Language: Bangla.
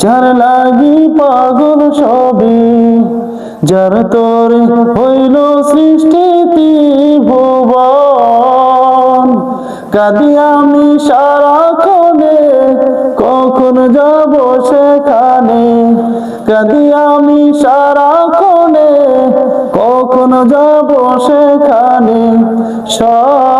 যার লাগি পাগল সবই যার তোর হইল সৃষ্টি ভুবন কাঁদি আমি সারাক্ষণে, কখন যাব সেখানে? কাঁদি আমি সারাক্ষণে, কখন যাব সেখানে? সয়